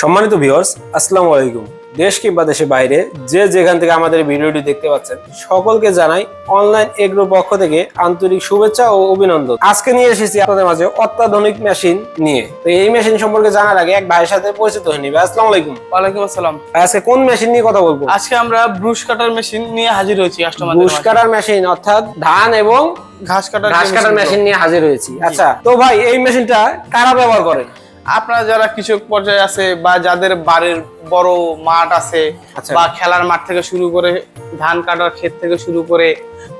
সম্মানিত ভিউয়ার্স আসসালামু আলাইকুম। দেশ কিংবা দেশের বাইরে যে যেখান থেকে আমাদের ভিডিওটি দেখতে পাচ্ছেন সকলকে জানাই অনলাইন এগ্রো পক্ষ থেকে আন্তরিক শুভেচ্ছা ও অভিনন্দন। আজকে নিয়ে এসেছি আপনাদের মাঝে অত্যাধুনিক মেশিন নিয়ে। তো এই মেশিন সম্পর্কে জানার আগে এক ভাইয়ের সাথে পরিচিত হয়ে নিবে। আসসালামু আলাইকুম। ওয়ালাইকুম আসসালাম। আজকে কোন মেশিন নিয়ে কথা বলব? আজকে আমরা ব্রুশ কাটার মেশিন নিয়ে হাজির হয়েছি মাঝে। কাটার মেশিন অর্থাৎ ধান এবং ঘাস কাটার ঘাস কাটার মেশিন নিয়ে হাজির হয়েছি। আচ্ছা তো ভাই এই মেশিনটা কারা ব্যবহার করে? আপনারা যারা কৃষক পর্যায়ে আছে বা যাদের বাড়ির বড় মাঠ আছে আচ্ছা। বা খেলার মাঠ থেকে শুরু করে ধান কাটার ক্ষেত থেকে শুরু করে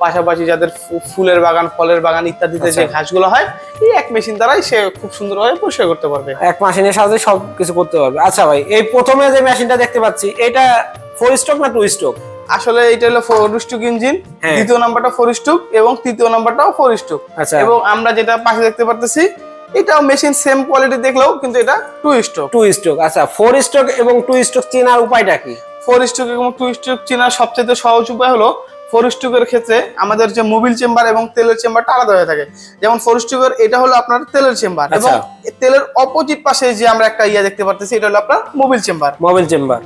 পাশাপাশি যাদের ফুলের বাগান ফলের বাগান ইত্যাদিতে যে আচ্ছা। ঘাসগুলো হয় এই এক মেশিন দ্বারাই সে খুব সুন্দরভাবে পরিষ্কার করতে পারবে এক মেশিনের সাহায্যে সব কিছু করতে পারবে আচ্ছা ভাই এই প্রথমে যে মেশিনটা দেখতে পাচ্ছি এটা ফোর স্টক না টু স্টক আসলে এটা হলো ফোর স্টুক ইঞ্জিন। দ্বিতীয় নাম্বারটা ফোর স্টুক এবং তৃতীয় নাম্বারটাও ফোর স্টুক এবং আমরা যেটা পাশে দেখতে পারতেছি এটাও মেশিন সেম কোয়ালিটি দেখলেও কিন্তু এটা টু স্ট্রোক টু স্ট্রোক আচ্ছা ফোর স্ট্রোক এবং টু স্টক চেনার উপায়টা কি? ফোর স্ট্রোক এবং টু স্ট্রোক চেনার সবচেয়ে সহজ উপায় হলো ফোর স্ট্রোকের ক্ষেত্রে আমাদের যে মোবিল চেম্বার এবং তেলের চেম্বারটা আলাদা হয়ে থাকে। যেমন ফোর স্ট্রোকের এটা হলো আপনার তেলের চেম্বার এবং। তেলের অপোজিট পাশে যে আমরা একটা ইয়া দেখতে পারতেছি এটা হলো আপনার মোবিল চেম্বার মোবিল চেম্বার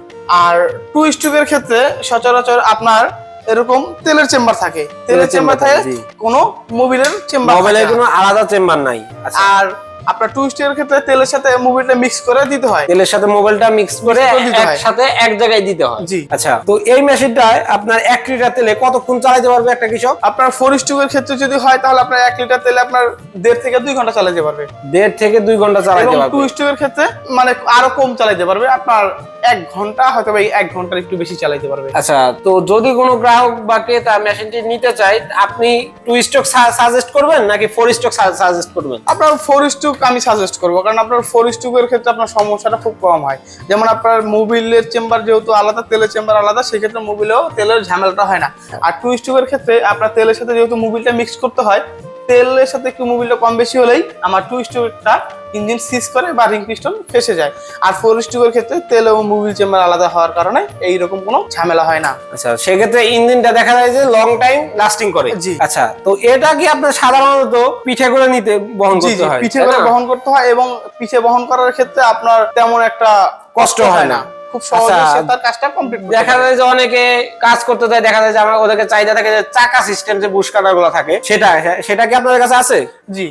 আর টু স্ট্রোকের ক্ষেত্রে সচরাচর আপনার এরকম তেলের চেম্বার থাকে। তেলের চেম্বার থাকে। কোনো মোবিলের চেম্বার মোবাইলের কোনো আলাদা চেম্বার নাই। আচ্ছা। আর আপনার টু স্ট্রোকের ক্ষেত্রে তেলের সাথে মোবিলটা মিক্স করে দিতে হয়। তেলের সাথে মোবাইলটা মিক্স করে। একসাথে এক জায়গায় দিতে হয়। জি। আচ্ছা তো এই মেশিনটায় আপনার এক লিটার তেলে কতক্ষণ চালাতে পারবে একটা কৃষক? আপনার ফোর স্ট্রোকের ক্ষেত্রে যদি হয় তাহলে আপনার এক লিটার তেলে আপনার দেড় থেকে দুই ঘণ্টা চালাতে পারবে। দেড় থেকে দুই ঘণ্টা চালাতে টু পারবে। স্ট্রোকের ক্ষেত্রে মানে আরও কম চালাতে পারবে। আপনার এক ঘণ্টা হয়তো বা এক ঘণ্টার একটু বেশি চালাতে পারবে। আচ্ছা তো যদি কোনো গ্রাহক বা ক্রেতা মেশিনটি নিতে চায় আপনি টু স্টক সাজেস্ট করবেন নাকি ফোর স্টক সাজেস্ট করবেন? আপনার ফোর স্টুক আমি সাজেস্ট করব। কারণ আপনার ফোর স্টুকের ক্ষেত্রে আপনার সমস্যাটা খুব কম হয়। যেমন আপনার মোবিলের চেম্বার যেহেতু আলাদা, তেলের চেম্বার আলাদা, সেক্ষেত্রে মোবিলেও তেলের ঝামেলাটা হয় না। আর টু স্টুকের ক্ষেত্রে আপনার তেলের সাথে যেহেতু মোবিলটা মিক্স করতে হয়, তেলের সাথে একটু মোবিলটা কম বেশি হলেই আমার টু স্টুকটা ইঞ্জিন সিজ করে বা রিং পিস্টন ফেসে যায়। আর ফোর স্টুকের ক্ষেত্রে তেল এবং মোবিল চেম্বার আলাদা হওয়ার কারণে এইরকম কোনো ঝামেলা হয় না। আচ্ছা সেক্ষেত্রে ইঞ্জিনটা দেখা যায় যে লং টাইম লাস্টিং করে। জি। আচ্ছা তো এটা কি আপনার সাধারণত পিঠে করে নিতে বহন করতে হয়? পিঠে করে বহন করতে হয় এবং পিঠে বহন করার ক্ষেত্রে আপনার তেমন একটা কষ্ট হয় না। খুব সহজে সে তার কাজটা কমপ্লিট দেখা যায় যে অনেকে কাজ করতে যায় দেখা যায় যে আমার ওদেরকে চাহিদা থাকে যে চাকা সিস্টেম যে বুশ কাটারগুলো থাকে সেটা সেটা কি আপনাদের কাছে আছে? জি।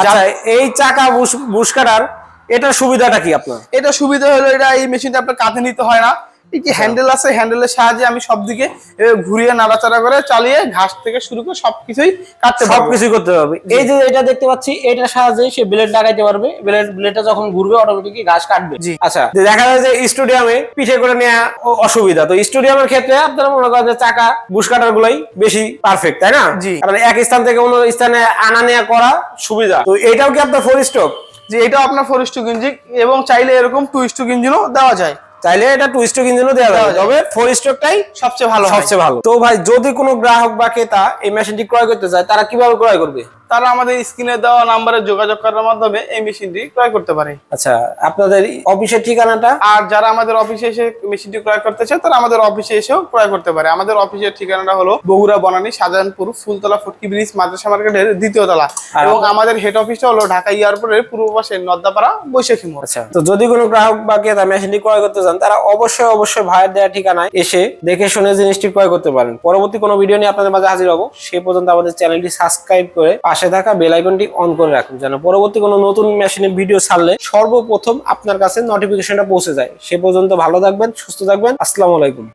আচ্ছা এই চাকা বুশ এটা কাটার এটার সুবিধাটা কি আপনার? এটা সুবিধা হলো এটা এই মেশিনটা আপনার কাঁধে নিতে হয় না। হ্যান্ডেল আছে হ্যান্ডেলের সাহায্যে আমি সবদিকে ঘুরিয়ে নাড়াচাড়া করে চালিয়ে ঘাস থেকে শুরু করে সবকিছুই কাটতে সবকিছু করতে পারবে। এই যে এটা দেখতে পাচ্ছি এটার সাহায্যে সে ব্লেড লাগাইতে পারবে। ব্লেড ব্লেডটা যখন ঘুরবে অটোমেটিক ঘাস কাটবে। জি। আচ্ছা। যে দেখা যায় যে স্টুডিয়ামে পিঠে করে নেওয়া অসুবিধা। তো স্টুডিয়ামের ক্ষেত্রে আপনারা মনে করেন যে চাকা বুশ কাটার গুলাই বেশি পারফেক্ট তাই না? জি। কারণ এক স্থান থেকে অন্য স্থানে আনা নেওয়া করা সুবিধা। তো এটাও কি আপনার ফোর স্টক যে এটাও আপনার ফোর স্টুক ইঞ্জিন এবং চাইলে এরকম টু স্টুক ইঞ্জিনও দেওয়া যায়। চাইলে এটা টু স্ট্রোক ইঞ্জিনও দেওয়া যাবে। তবে ফোর স্ট্রোকটাই সবচেয়ে ভালো সবচেয়ে ভালো। তো ভাই যদি কোনো গ্রাহক বা ক্রেতা এই মেশিনটি ক্রয় করতে চায় তারা কীভাবে ক্রয় করবে? তারা আমাদের স্ক্রিনে দেওয়া নাম্বারে যোগাযোগ করার মাধ্যমে এই মেশিনটি ক্রয় করতে পারে। আচ্ছা আপনাদের অফিসের ঠিকানাটা? আর যারা আমাদের অফিসে এসে মেশিনটি ক্রয় করতে চায় তারা আমাদের অফিসে এসেও ক্রয় করতে পারে। আমাদের অফিসের ঠিকানাটা হলো বগুড়া বনানী শাহজাহানপুর ফুলতলা ফটকি ব্রিজ মাদ্রাসা মার্কেটের দ্বিতীয় তলা। এবং আমাদের হেড অফিসটা হলো ঢাকা এয়ারপোর্টের পূর্ব পাশে নদ্দাপাড়া বৈশাখী মোড়। আচ্ছা তো যদি কোনো গ্রাহক বা ক্রেতা মেশিনটি ক্রয় করতে চান তারা অবশ্যই অবশ্যই ভাইয়ের দেওয়া ঠিকানায় এসে দেখে শুনে জিনিসটি ক্রয় করতে পারেন। পরবর্তী কোনো ভিডিও নিয়ে আপনাদের মাঝে হাজির হব। সে পর্যন্ত আমাদের চ্যানেলটি সাবস্ক্রাইব করে পাশে থাকা বেল আইকনটি অন করে রাখুন, যেন পরবর্তী কোনো নতুন মেশিনের ভিডিও ছাড়লে সর্বপ্রথম আপনার কাছে নোটিফিকেশনটা পৌঁছে যায়। সে পর্যন্ত ভালো থাকবেন, সুস্থ থাকবেন। আসসালামু আলাইকুম।